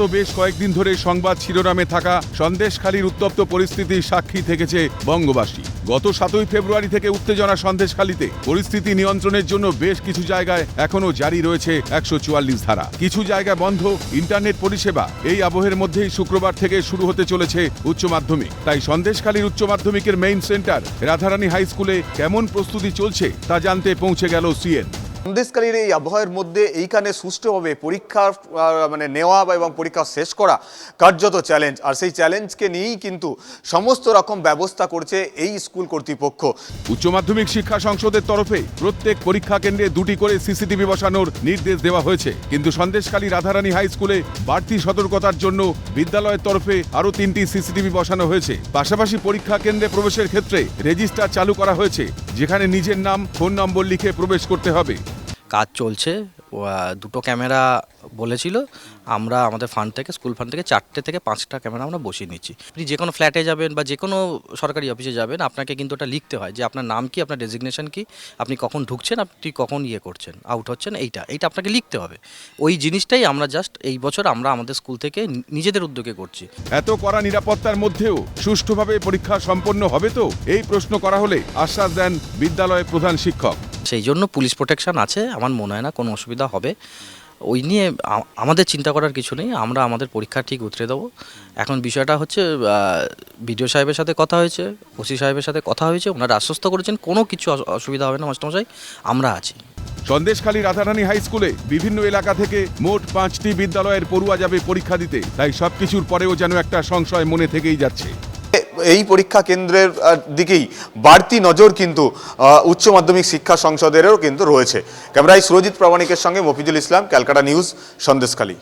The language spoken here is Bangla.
গত বেশ কয়েকদিন ধরে সংবাদ শিরোনামে থাকা সন্দেশখালীর উত্তপ্ত পরিস্থিতির সাক্ষী থেকেছে বঙ্গবাসী। গত সাতই ফেব্রুয়ারি থেকে উত্তেজনা সন্দেশখালীতে। পরিস্থিতি নিয়ন্ত্রণের জন্য বেশ কিছু জায়গায় এখনও জারি রয়েছে একশো চুয়াল্লিশ ধারা। কিছু জায়গা বন্ধ, ইন্টারনেট পরিষেবা, এই আবহের মধ্যেই শুক্রবার থেকে শুরু হতে চলেছে উচ্চ মাধ্যমিক। তাই সন্দেশখালীর উচ্চ মাধ্যমিকের মেইন সেন্টার, রাধারানী হাই স্কুলে কেমন প্রস্তুতি চলছে তা জানতে পৌঁছে গেল সিএন। সন্দেশকালীর এই আবহাওয়ার মধ্যে এইখানে সুষ্ঠুভাবে পরীক্ষা মানে নেওয়া এবং পরীক্ষা শেষ করা কার্যত চ্যালেঞ্জ আর সেই চ্যালেঞ্জকে নিয়েই কিন্তু সমস্ত রকম ব্যবস্থা করছে এই স্কুল কর্তৃপক্ষ। উচ্চ মাধ্যমিক শিক্ষা সংসদের তরফে প্রত্যেক পরীক্ষা কেন্দ্রে দুটি করে সিসিটিভি বসানোর নির্দেশ দেওয়া হয়েছে। কিন্তু সন্দেশখালী রাধারানী হাই স্কুলে বাড়তি সতর্কতার জন্য বিদ্যালয়ের তরফে আরও তিনটি সিসিটিভি বসানো হয়েছে। পাশাপাশি পরীক্ষা কেন্দ্রে প্রবেশের ক্ষেত্রে রেজিস্টার চালু করা হয়েছে। যেখানে নিজের নাম ফোন নম্বর লিখে প্রবেশ করতে হবে। কাজ চলছে। দুটো ক্যামেরা বলেছিল, আমরা আমাদের ফান্ড থেকে স্কুল ফান্ড থেকে চারটে থেকে পাঁচটা ক্যামেরা আমরা বসিয়ে নিচ্ছি। আপনি যে কোনো ফ্ল্যাটে যাবেন বা যে কোনো সরকারি অফিসে যাবেন, আপনাকে কিন্তু ওটা লিখতে হয় যে আপনার নাম কি, আপনার ডেজিগনেশন কি, আপনি কখন ঢুকছেন, আপনি কখন ইয়ে করছেন আউট হচ্ছেন, এইটা এইটা আপনাকে লিখতে হবে। ওই জিনিসটাই আমরা জাস্ট এই বছর আমরা আমাদের স্কুল থেকে নিজেদের উদ্যোগে করছি। এত কড়া নিরাপত্তার মধ্যেও সুষ্ঠুভাবে পরীক্ষা সম্পন্ন হবে তো? এই প্রশ্ন করা হলে আশ্বাস দেন বিদ্যালয়ের প্রধান শিক্ষক। সেই জন্য পুলিশ প্রোটেকশন আছে, আমার মনে হয় না কোনো অসুবিধা হবে। ওই নিয়ে আমাদের চিন্তা করার কিছু নেই, আমরা আমাদের পরীক্ষা ঠিক উতরে দেবো। এখন বিষয়টা হচ্ছে বিডিও সাহেবের সাথে কথা হয়েছে, ওসি সাহেবের সাথে কথা হয়েছে, ওনারা আশ্বস্ত করেছেন, কোনো কিছু অসুবিধা হবে না, মাস্টারমশাই, আমরা আছি। সন্দেশখালী রাধারানী হাই স্কুলে বিভিন্ন এলাকা থেকে মোট পাঁচটি বিদ্যালয়ের পড়ুয়া যাবে পরীক্ষা দিতে, তাই সবকিছুর পরেও যেন একটা সংশয় মনে থেকেই যাচ্ছে। এই পরীক্ষা কেন্দ্রের দিকেই বাড়তি নজর কিন্তু উচ্চ মাধ্যমিক শিক্ষা সংসদেরও কিন্তু রয়েছে। ক্যামেরায় সুরজিৎ প্রামাণিকের সঙ্গে মফিজুল ইসলাম, ক্যালকাটা নিউজ, সন্দেশখালী।